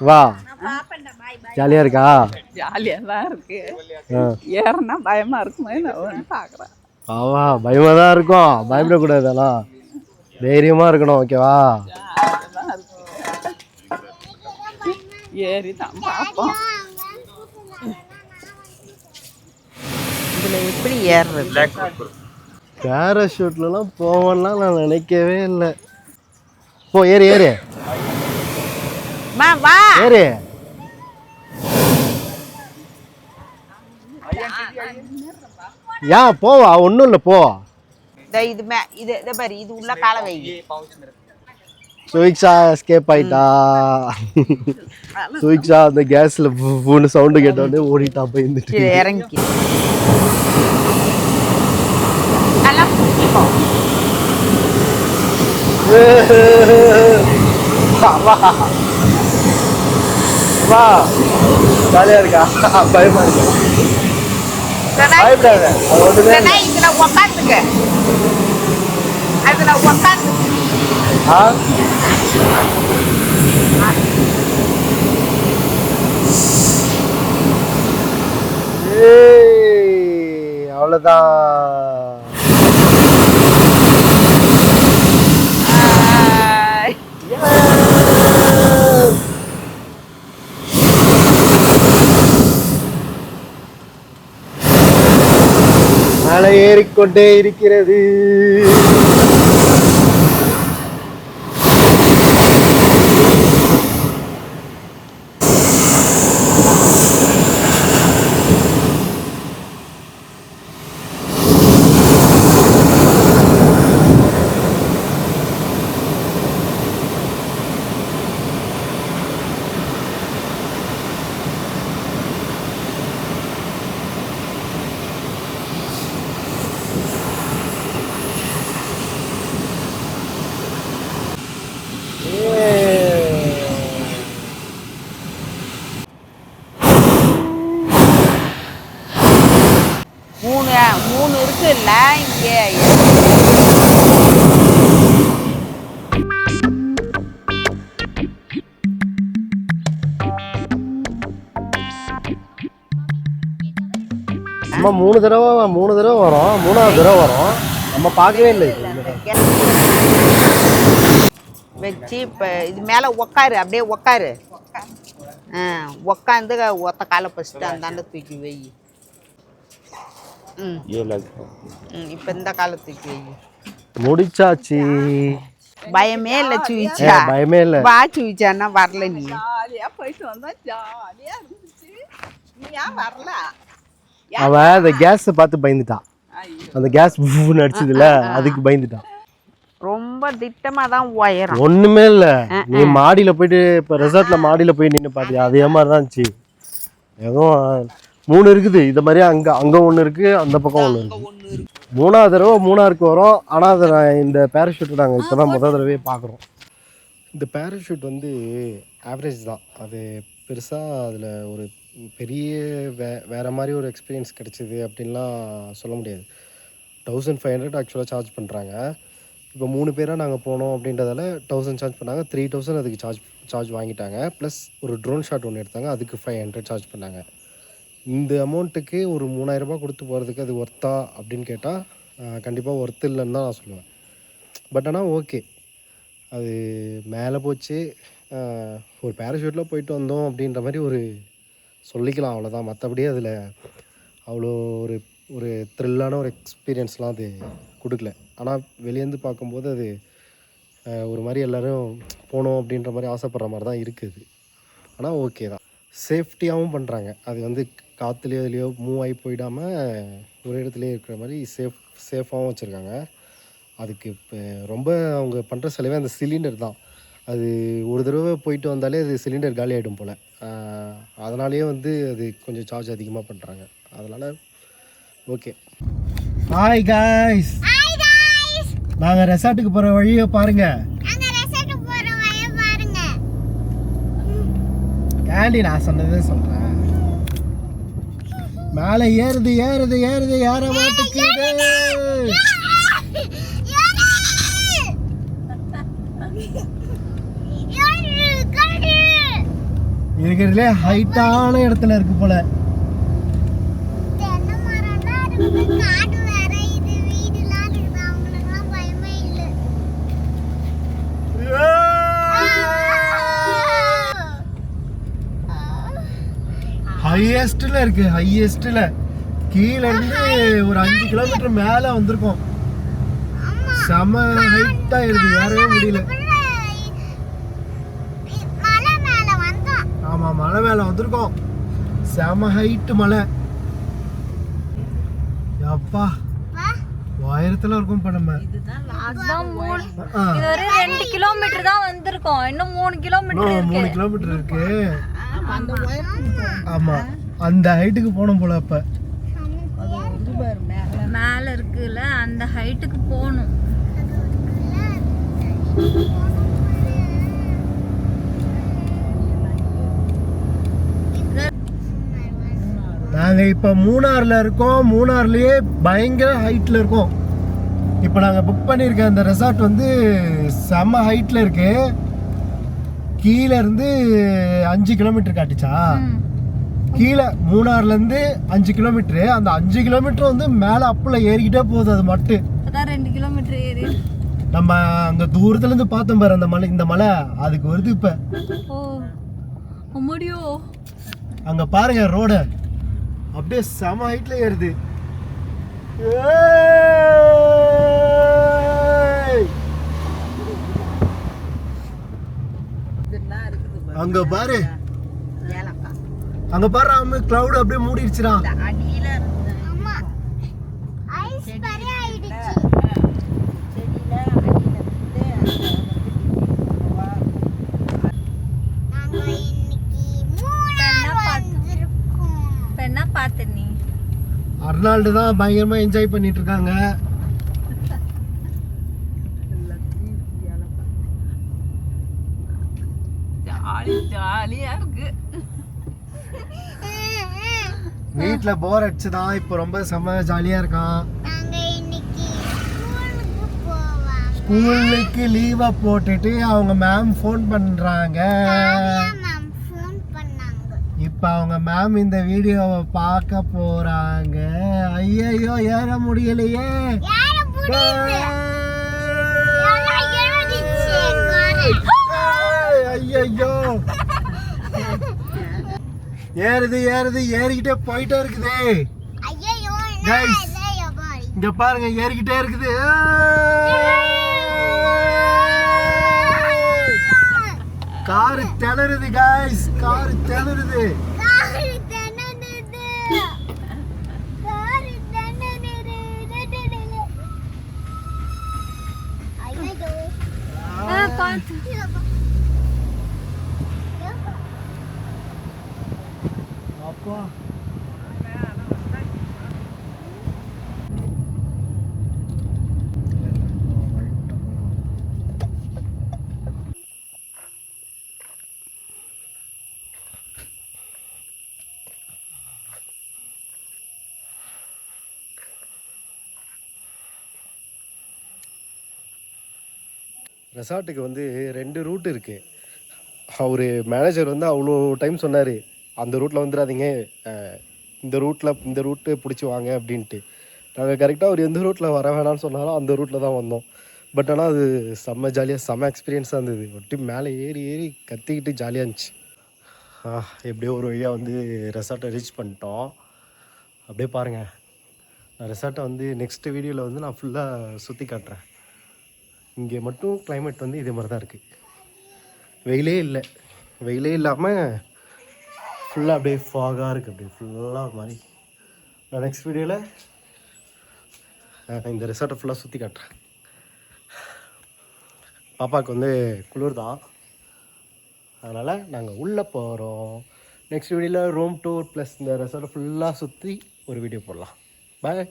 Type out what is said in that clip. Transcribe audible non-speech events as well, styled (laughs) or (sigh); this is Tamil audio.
வா. ஜாலியாக இருக்கா? ஜாலியாக தான் இருக்கு. ஆ. ஏறனா பயமா இருக்குமே நான் பார்க்குறேன் ஆவா பயமாக தான் இருக்கும். பயப்படக்கூடாது அதெல்லாம். தைரியமாக இருக்கணும் ஓகேவா தான் இருக்கு. ஏறி தான் பார்ப்போம். இதில் எப்படி ஏறுறது? பேராஷூட்லலாம் போவேன்லாம் நான் நினைக்கவே இல்லை. போ ஏறு ஏறு. மா வா. ஏறு. ஏன் போவா ஒன்றும் இல்லை போ. இது மே இது இதை பாரு இது உள்ள காலை வை. சுவிக்ஷா எஸ்கேப் ஆயிட்டா. சுவிக்ஷா அந்த கேஸ்ல பூன்னு சவுண்டு கேட்டோடனே ஓடிட்டா போய் இருந்துட்டு. இறங்கி. நல்லா பிடிச்சிக்கோ. (laughs) வா. ஜாலியா இருக்கா? பயமா இருக்கா. பயப்படாத. அது ஒண்ணுமே இல்லைன்னா இதுல உக்காந்துக்க. அதுல உக்காந்து. ஆ? ஏய், மலை ஏறிக்கொண்டே இருக்கிறது. நம்ம மூணு தடவை மூணு தடவை வரோம். மூணாவது தடவை வரோம். நம்ம பார்க்கவே இல்லை. வச்சு இப்போ இது மேலே உக்காரு அப்படியே உக்காரு. ஆ உக்காந்து ஒத்த காலை ஃபஸ்ட்டு அந்தாண்ட தூக்கி வை. ம். ம் இப்போ இந்த காலை தூக்கி வை. முடிச்சாச்சு. பயமே இல்லை சுவிச்சா? பயமே இல்லை. வா சுவிச்சான்னா வரல நீ. ஜாலியாக போயிட்டு வந்தா ஜாலியாக இருந்துச்சு. நீ ஏன் வரல? அவன் அந்த கேஸ் பார்த்து பயந்துட்டான் அந்த கேஸ் அடிச்சதுல அதுக்கு பயந்துட்டான் ரொம்ப திட்டமாக தான் உயரம். ஒண்ணுமே இல்ல. நீ மாடியில போயிட்டு இப்ப ரெசார்ட்ல மாடியில போய் நின்று பாத்தியா? அதே மாதிரி தான் இருந்துச்சு எதுவும் மூணு இருக்குது. இந்த மாதிரி அங்க அங்க ஒண்ணு இருக்கு அந்த பக்கம் ஒண்ணு இருக்கு. மூணாவது தடவை மூணாருக்கு வரோம். ஆனா அதை நான் இந்த பேராஷூட் நாங்க இப்பதான் முதல் தடவையே பார்க்குறோம் இந்த பேராஷூட் வந்து ஆவரேஜ் தான். அது பெருசாக அதில் ஒரு பெரிய வே வேறு மாதிரி ஒரு எக்ஸ்பீரியன்ஸ் கிடைச்சிது அப்படின்லாம் சொல்ல முடியாது. தௌசண்ட் ஃபைவ் ஹண்ட்ரட் ஆக்சுவலாக சார்ஜ் பண்ணுறாங்க இப்போ மூணு பேராக நாங்கள் போனோம் அப்படின்றதால தௌசண்ட் சார்ஜ் பண்ணாங்க. த்ரீ தௌசண்ட் அதுக்கு சார்ஜ் சார்ஜ் வாங்கிட்டாங்க. ப்ளஸ் ஒரு ட்ரோன் ஷாட் ஒன்று எடுத்தாங்க. அதுக்கு ஃபைவ் ஹண்ட்ரட் சார்ஜ் பண்ணாங்க. இந்த அமௌண்ட்டுக்கு ஒரு மூணாயிரரூபா கொடுத்து போகிறதுக்கு அது ஒர்த்தா அப்படின்னு கேட்டால் கண்டிப்பாக ஒர்த்து இல்லைன்னு தான் நான் சொல்லுவேன். பட் ஆனால் ஓகே அது மேலே போச்சு. ஒரு பேராஷூட்டில் போயிட்டு வந்தோம் அப்படின்ற மாதிரி ஒரு சொல்லிக்கலாம் அவ்வளோதான் மற்றபடி அதில் அவ்வளோ ஒரு ஒரு த்ரில்லான ஒரு எக்ஸ்பீரியன்ஸ்லாம் அது கொடுக்கல. ஆனால் வெளியேந்து பார்க்கும்போது அது ஒரு மாதிரி எல்லோரும் போகணும் அப்படின்ற மாதிரி ஆசைப்படுற மாதிரி தான் இருக்குது ஆனால் ஓகே தான். சேஃப்டியாகவும் பண்ணுறாங்க அது வந்து காற்றுலையோ இதுலையோ மூவ் ஆகி போயிடாமல் ஒரு இடத்துலையே இருக்கிற மாதிரி சேஃப் சேஃபாகவும் வச்சுருக்காங்க. அதுக்கு இப்போ ரொம்ப அவங்க பண்ணுற செலவே அந்த சிலிண்டர் தான். அது ஒரு தடவை போயிட்டு வந்தாலே அது சிலிண்டர் காலி ஆகிடும் போல் அதனாலேயே வந்து அது கொஞ்சம் சார்ஜ் அதிகமாக பண்ணுறாங்க அதனால் ஓகே ஹாய் காய்ஸ் நாங்கள் ரெசார்ட்டுக்கு போகிற வழியை பாருங்கள் கேண்டி நான் சொன்னதே சொல்கிறேன் மேலே ஏறுது ஏறுது ஏறுது ஏற மாட்டேங்குது இருக்கிறதுலே ஹைட்டான இடத்துல இருக்கு போல. ஹையஸ்ட்ல இருக்கு ஹையஸ்ட்ல கீழ இருந்து ஒரு அஞ்சு கிலோமீட்டர் மேல வந்திருக்கோம். செம ஹைட்டா இருக்கு ஏறவே முடியல மலை மேல வந்தோம் ஆமா மலை மேல வந்திருக்கோம். செம ஹைட் மலை அப்பா வா. உயரத்துல இருக்கும் இப்ப நம்ம. ரெண்டு கிலோமீட்டர் தான் வந்திருக்கோம். இன்னும் மூணு கிலோமீட்டர் இருக்கு. மூணு கிலோமீட்டர் இருக்கு. ஆமா. அந்த ஹைட்டுக்கு போனோம் போல அப்ப. அது வந்து பாரு மேல. மேல இருக்குல்ல அந்த ஹைட்டுக்கு போகணும். நாங்க இப்ப மூணார்ல இருக்கோம். மூணார்லயே பயங்கர ஹைட்ல இருக்கோம். இப்ப நாங்க புக் பண்ணிருக்க அந்த ரெசார்ட் வந்து செம்ம ஹைட்ல இருக்கு. கீழ இருந்து அஞ்சு கிலோமீட்டர் காட்டுச்சா? கீழே மூணார்ல இருந்து அஞ்சு கிலோமீட்டர் அந்த அஞ்சு கிலோமீட்டர் வந்து மேல அப்புல ஏறிக்கிட்டே போகுது அது மட்டும் ரெண்டு கிலோமீட்டர் ஏறி. நம்ம அங்க தூரத்துல இருந்து பார்த்தோம் பாரு அந்த மலை இந்த மலை. அதுக்கு வருது இப்ப. அங்க பாருங்க ரோட. அப்படியே செம ஹைட்ல ஏறுது. அங்க பாரு. அங்க பாரு கிளவுட் அப்படியே மூடிடுச்சுடா இந்த அடியில இருந்து அம்மா ஐஸ் பெரிய ஆயிடுச்சு செடியில அடியில இருந்து நாங்க இன்னைக்கு மூணார் வந்திருக்கோம் இப்ப என்ன பார்த்த நீ அர்னால்டு தான் பயங்கரமா என்ஜாய் பண்ணிட்டு இருக்காங்க வீட்ல போர் அடிச்சுதான் இப்போ ரொம்ப செம்ம ஜாலியா இருக்கான். ஸ்கூலுக்கு போவோம் ஸ்கூலுக்கு லீவை போட்டுட்டு அவங்க மேம் ஃபோன் பண்றாங்க. இப்போ அவங்க மேம் இந்த வீடியோவை பார்க்க போறாங்க. ஐயையோ ஏற முடியலையே. யார புடிச்சு எல்லாம் எழுதிச்சு ஐயோ ஏறுது ஏறுது ஏறிக்கிட்டே போயிட்டே இருக்குது. இங்க பாருங்க ஏறிக்கிட்டே இருக்குது. காரு திணறுது காய்ஸ் காரு திணறுது. Bye. ரெசார்ட்டுக்கு வந்து ரெண்டு ரூட் இருக்குது அவர் மேனேஜர் வந்து அவ்வளோ டைம் சொன்னார் அந்த ரூட்டில் வந்துடாதீங்க இந்த ரூட்டில் இந்த ரூட்டு பிடிச்சி வாங்க அப்படின்ட்டு. நாங்கள் கரெக்டாக அவர் எந்த ரூட்டில் வர வேணாம்னு சொன்னாலும் அந்த ரூட்டில் தான் வந்தோம். பட் ஆனால் அது செம்ம ஜாலியாக செம்ம எக்ஸ்பீரியன்ஸாக இருந்தது. ஒட்டி மேலே ஏறி ஏறி கத்திக்கிட்டு ஜாலியாக இருந்துச்சு. எப்படியோ ஒரு வழியாக வந்து ரெசார்ட்டை ரீச் பண்ணிட்டோம். அப்படியே பாருங்கள் நான் ரெசார்ட்டை வந்து நெக்ஸ்ட் வீடியோவில் வந்து நான் ஃபுல்லாக சுற்றி காட்டுறேன். இங்கே மட்டும் கிளைமேட் வந்து இதே மாதிரி தான் இருக்குது வெயிலே இல்லை. வெயிலே இல்லாமல் ஃபுல்லாக அப்படியே ஃபாகாக இருக்குது அப்படியே ஃபுல்லாக ஒரு மாதிரி. நான் நெக்ஸ்ட் வீடியோவில் இந்த ரெசார்ட்டை ஃபுல்லாக சுற்றி காட்டுறேன். பாப்பாவுக்கு வந்து குளிர் தான். அதனால் நாங்கள் உள்ளே போகிறோம் நெக்ஸ்ட் வீடியோவில் ரூம் டூர் ப்ளஸ் இந்த ரெசார்ட்டை ஃபுல்லாக சுற்றி ஒரு வீடியோ போடலாம். பாய்